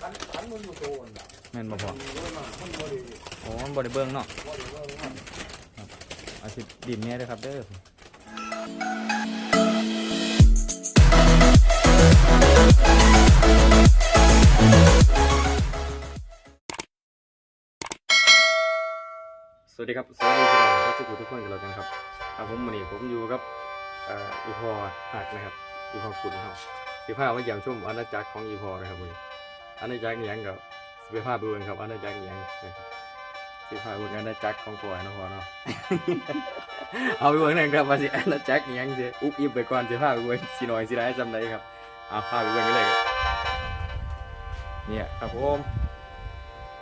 ขันขันมันอยู่โตนน่ะแม่นบ่พอมันบ่มามันบ่ได้โอ้มันบ่ได้เบิ่งเนาะบ่ได้เบิ่งมันอาสิดินแน่เด้อครับเด้อสวัสดีครับ สวัสดีพี่น้องทุกทุกคนกันแล้วกันครับครับผมวันนี้ผมอยู่กับเอ่ออีพอหักนะครับอีพอขุนครับสิพาว่าเยี่ยมชมอาณาจักรของอีพอนะครับวันนี้ อาณาจักรอิหยังกับสิไปพาไปเบิ่งครับอาณาจักรอิหยังนะครับสิพาไปเบิ่งอาณาจักรของปอยนะพ่อเนาะเอาไปเบิ่งหน่อยครับว่าสิอาณาจักรอิหยังสิอุ๊บอิบไปก่อนสิพาไปเบิ่งสิหน่อยสิได้จำได้ครับเอาพาไปเบิ่งกันเลยครับเนี่ยครับผม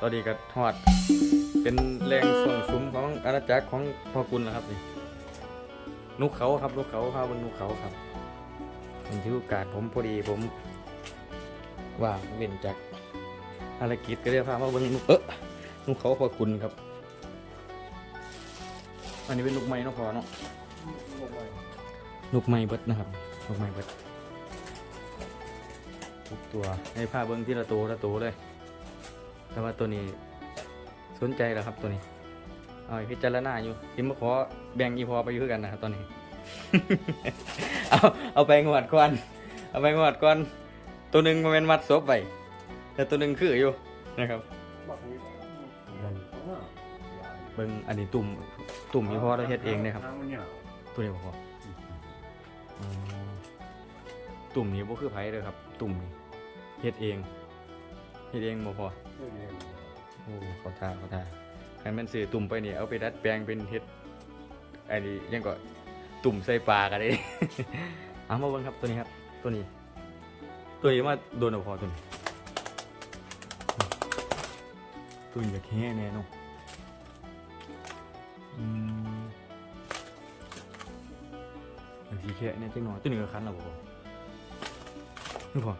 ตอนนี้ก็ทอดเป็นแรงส่งสุมของอาณาจักรของพ่อกุลนะครับนี่นุกเขาครับนุกเขาข้าวบนนุกเขาครับเป็นที่โอกาสผมพอดีผม ว่าเว้นจากภารกิจก็เรียกพามาเบิ่งนุกเออนุกเขาพอกุลครับ อันนี้เป็นลูกไม้นาะพอเนาะบ่ไปลูกไม้เบิดนะครับลูกไม้เบิดทุกตัวในผ้าเบิ้งที่ละตัวละตัวเลย แต่ว่าตัวนี้สนใจแล้วครับตัวนี้เอาพิจารณาอยู่ทิมมาขอแบ่งอีพอไปอยู่คือกันนะครับตอนนี้ เอาเอาไปงวดก่อน เอาไปงวดก่อน ตัวหนึ่งมันเป็นมัดศพไปแต่ตัวหนึ่งคืออยู่นะครับบักนี้เบิ้งอันนี้ตุ่มตุ่มอีพอเราเฮ็ดเองนะครับ ตัวนี้บ่พออตุ่มนี้บ่คือไผเลยครับ ตุ่มนี่เฮ็ดเองเฮ็ดเองบ่พอเดี๋ยวนี้โอ้ขาทาเขาทาคันแม่นซื้อตุ่มไปนี่เอาไปดัดแปลงเป็นเฮ็ดอันนี้ยังก็ตุ่มใส่ปลากันได้เอามาเบิ่งครับตัวนี้ครับ ตัวนี้ ตัวนี้มาโดนเอาพอตัวนี้ตัวนี้จะแค่แน่นอนอืมอันสีแค่เนี่ยจังหน่อยตัวนี้ก็คันแล้วบ่พอนี่พอ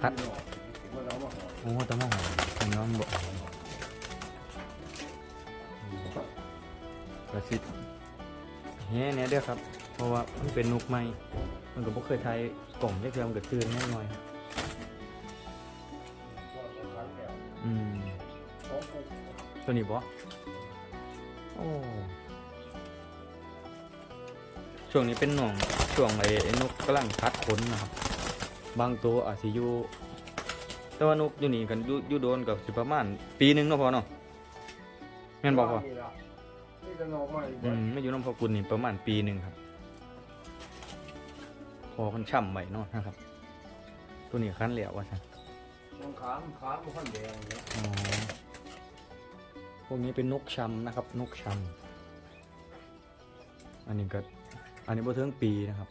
คัดมันเอามาห่อโอ้แตะมองทางน้องบอกกระสิเฮ้เนี่ยเด้อครับ เพราะว่ามันเป็นนกใหม่ มันก็บ่เคยทายกล่องเรียกเรียมนกับตื่นแน่นอนครับก็ต้องขันแก้วอืมสองกุ๊กตัวนี้บ่โอ้ช่วงนี้เป็นหน่องช่วงไอ้ไอ้นกกำลังพัดขนนะครับ บางตัวอาจสิอยู่แต่ว่านกอยู่นี่กันอยู่อยู่โดนกับสิประมาณปีหนึงเนาะพอเนาะแม่นบ่พอนี่ล่ะนี่จะนอกมาอีกอืมไม่อยู่น้ำพอกุลนี่ประมาณปีหนึ่งครับ พอมันช่ำใหม่เนาะนะครับ ตัวนี้คันเหลวว่าใช่ต้องขามขามมันแดงเนี่ยอ๋อพวกนี้เป็นนกชำนะครับ นกชำอันนี้ก็อันนี้บ่ถึงปีนะครับ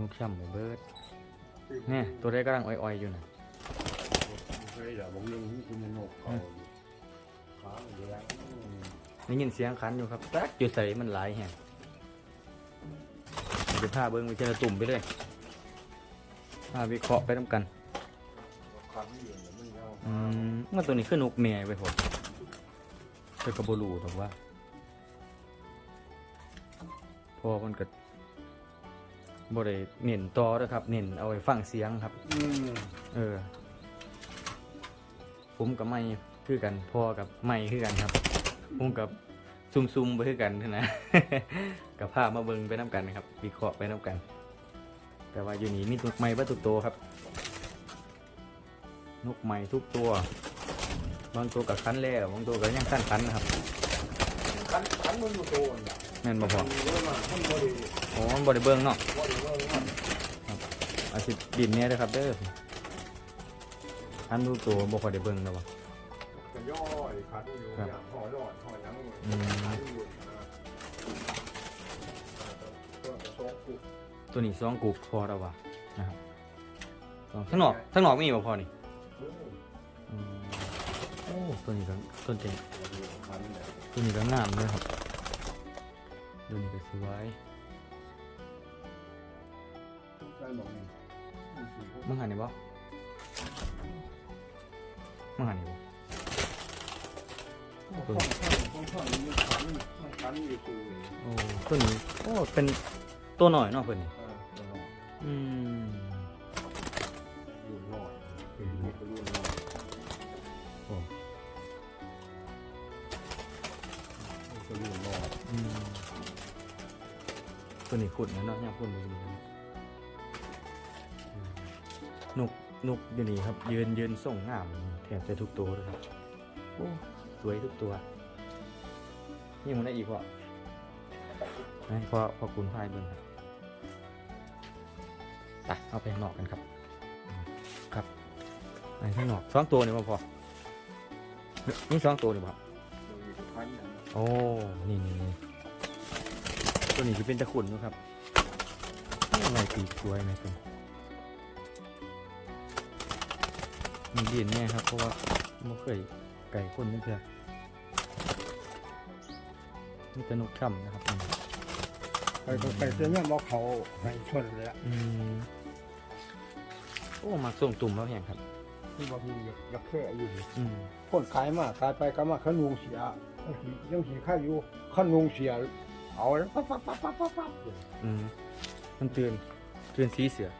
นกชำเบิร์ดเนี่ยตัวได้กำลังอ่อยๆอยู่นะเคยอย่าบอกยังนี่คือมันนกเขาขามันแดงได้ยินเสียงคันอยู่ครับตักอยู่ใส่มันหลายแห่ง เดี๋ยวพาเบิ้งไปเจอตุ่มไปเลยพาวิเคราะห์ไปน้ำกันขันอยู่แล้วมันเอาอืมมันตัวนี้คือนกแม่ไปผมเพื่อกระบรูหรอกว่าพอมันก็บ่ได้เน้นต่อเด้อครับ เน้นเอาไว้ฟังเสียงครับอืมเออ ผมกับไม่คือกันพ่อกับไม่คือกันครับ ผมกับ ซุ่มๆไปคือกันนะกับภาพมาเบิ่งไปน้ำกันนะครับวิเคราะห์ไปน้ำกัน แต่ว่าอยู่นี่มีนกไม้เบ่ทุกตัวครับ นกไม้ทุกตัว บางตัวกับคันแล้วบางตัวก็ยังคันคันนะครับขันขันมันอยู่โตนน่ะแม่นบ่พอมันบ่มามันบ่ได้โอ้มันบ่ได้เบิ่งเนาะบ่ได้เบิ่งมันอาสิดินแน่เด้อครับเด้อคันทุกตัวบ่ค่อยได้เบิ่งแล้วว่ะ ก็ย่อยขันอยู่ครับอย่างหอยหลอดหอยหยังอยู่อืมขันอยู่นะตัวกระโซกกุ๊กตัวนี้สองกุกพอแล้วว่ะนะครับสองทั้งนอกทั้งนอกมีบ่พอนี่อืมอืมโอ้ตัวนี้ก็ต้นเต็งขันเนี่ยตัวนี้ก็งามเลยครับตัวนี้ก็สวยใช่หมองนี่มันสีพวกมึงหันนี่บ่มึงหันนี่บ่ โอ้ต้นนี้โอ้เป็นตัวหน่อยเนาะเพื่นอืมตัวนี้ขุดนะเนาะเนี่ยขุดอยู่นี่นุกนุกอยู่นี่ครับ ยืนยืนส่งงามแถบจะทุกตัวเลยครับ สวยทุกตัวนี่มันได้อีกว่าให้พอพอคุณพายเบิ่งครับไปเอาไปข้างนอกกันครับอืมครับไปข้างนอกสองตัวนี่มาพอนี่สองตัวนี่บ่ครับพันนะโอ้นี่นี่นี่ตัวนี้จะเป็นตะขุนนะครับอะไรปีกสวยนะตัวมีเดียนแน่ครับเพราะว่าไม่เคย ไก่คนนี่เพื่อนี่ตะนุกช่ำนะครับนี่ไปก็ไปเสียเนี่ยบอกเขาให้ชนเลยละอืมโอ้มักส่งตุ่มแล้วแห่งครับที่บางทีอยากแค่อยู่อืมคนขายมากขายไปก็มาขนุงเสียยังสียังสีข้าอยู่ขนุงเสียเอาแล้วปั๊บปั๊บปั๊บปั๊บปั๊บปั๊บอืมมันเตือนเตือนสีเสือ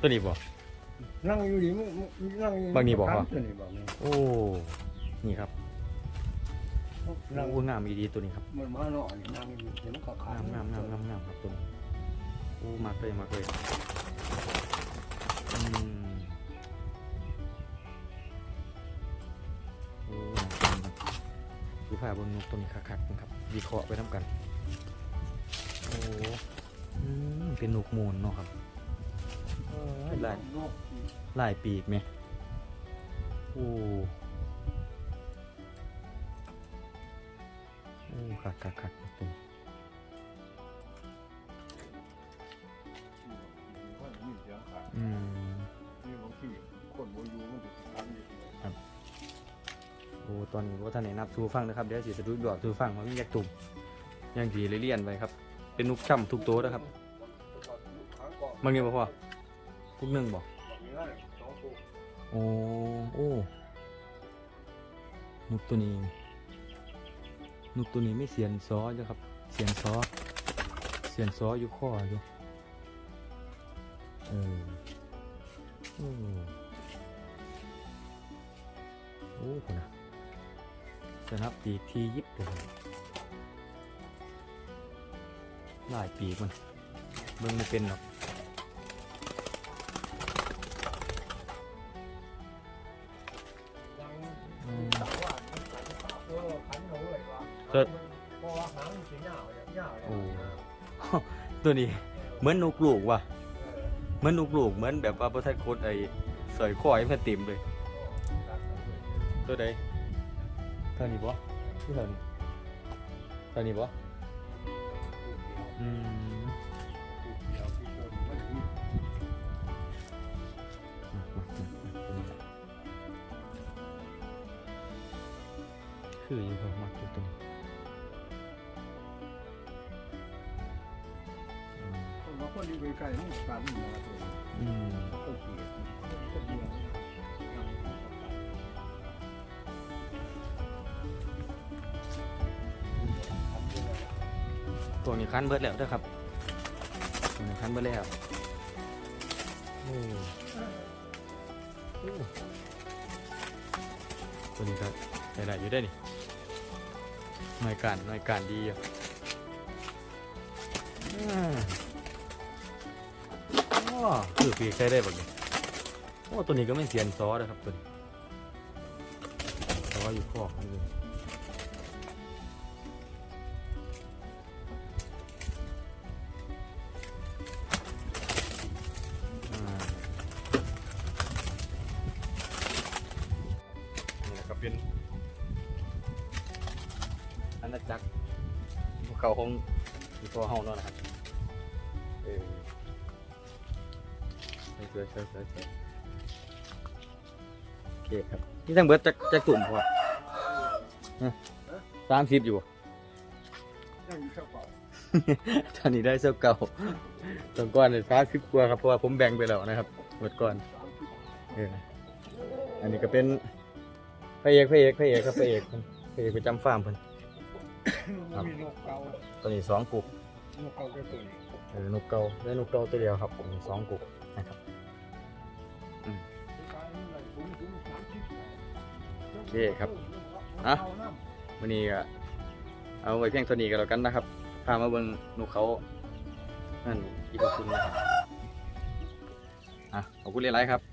ตัวนี้บ่ นั่งอยู่ดีมึงมึงนั่งอยู่บางนี่บอกว่า ตัวนี้บอกนี่โอ้ นี่ครับนั่งโอ้งามอีดีตัวนี้ครับ มันมาหน่อยนั่งอยู่เห็นเขาขายงามงามงามงามงามครับตัวนี้โอ้มากเลยมากเลยอืมโอ้น่ากินครับดูผ้าบนนกตัวนี้คักๆนะครับวิเคราะห์ไปน้ำกัน โอ้อืมเป็นนกมูลเนาะครับ เอ้ยลายลายปีกไหมโอ้โอ้คักคักคักตัวอืมนี่บางทีคนโมยูมันจะทำอยู่โอ้ตอนนี้ว่าท่านไหนนับซูฟังนะครับเดี๋ยวสิสะดุดดอกซูฟังมันมีแยกตุ่มยังสีเลยเลี่ยนไปครับ เป็นนุกช่ำทุกตัวนะครับบางนี้บ่พอ ทุกหนึ่งบอกโอ้โอ้นุกตัวนี้นุกตัวนี้ไม่เสียนซอจ้ะครับ เสียนซอเสียนซออยู่ข้ออยู่เออโอ้โอ้คุณนะสนับปีกทียิบเลยหลายปีกมันเบิ่งไม่เป็นหรอก เกิดเพราะว่าหางสีหน้าเนี่ยหน้าโอ้ ตัวนี้เหมือนนกลูกว่ะเหมือนนกลูกเหมือนแบบว่าประทัดโคตรไอ้สอยคอยมันเต็มเลย ตัวใดเท่านี้บ่ที่เท่านี้เท่านี้บ่อืมคืออยู่ครับมากตัวนี้ คนอยู่ไกล้ๆมันกันนี่นะตัวอืมคนเสียคนเดียวตัวนี้คันเบิดแล้วเด้อครับตัวนี้คันเบิดแล้วโอ้โอ้ตัวนี้ครับใส่ได้อยู่ได้นี่หน่วยการหน่วยการดีอยู่อ่าอ๋อ คือปีกใช้ได้บ่เนี่ยโอ้ตัวนี้ก็ไม่เสียนซอนะครับตัวนี้แต่ว่าอยู่ข้อของนี่อ่านี่นะครับเป็นอาณาจักรเขาของอีพอเฮาเนาะนะครับเออ สวยๆสวยๆสวยๆสวยโอเคครับ นี่ทั้งเบิดจักจักตุ่มพอสามสิบอยู่บ่นั่งอยู่เช้าเปล่าตอนนี้ได้เสื้อเก่าตอนก่อนเนี่ยฟ้าคลิปกลัวครับ เพราะว่าผมแบ่งไปแล้วนะครับหมดก่อนเอออันนี้ก็เป็นพระเอกพระเอกพระเอกครับพระเอกเพิ่นพระเอกประจำฟาร์มเพิ่น ครับ มีนกเก่าตัวนี้สองกุก นกเก่าก็ตัวนี้ เออนกเกาได้นกเกาตัวเดียวครับผมสองกุกนะครับโอเคครับอะวันนี้ก็เอาไว้เพียงเท่านี้ก็แล้วกันนะครับพามาบนนกเขานั่นอีกคุณนะอะขอบคุณเรยไรครับ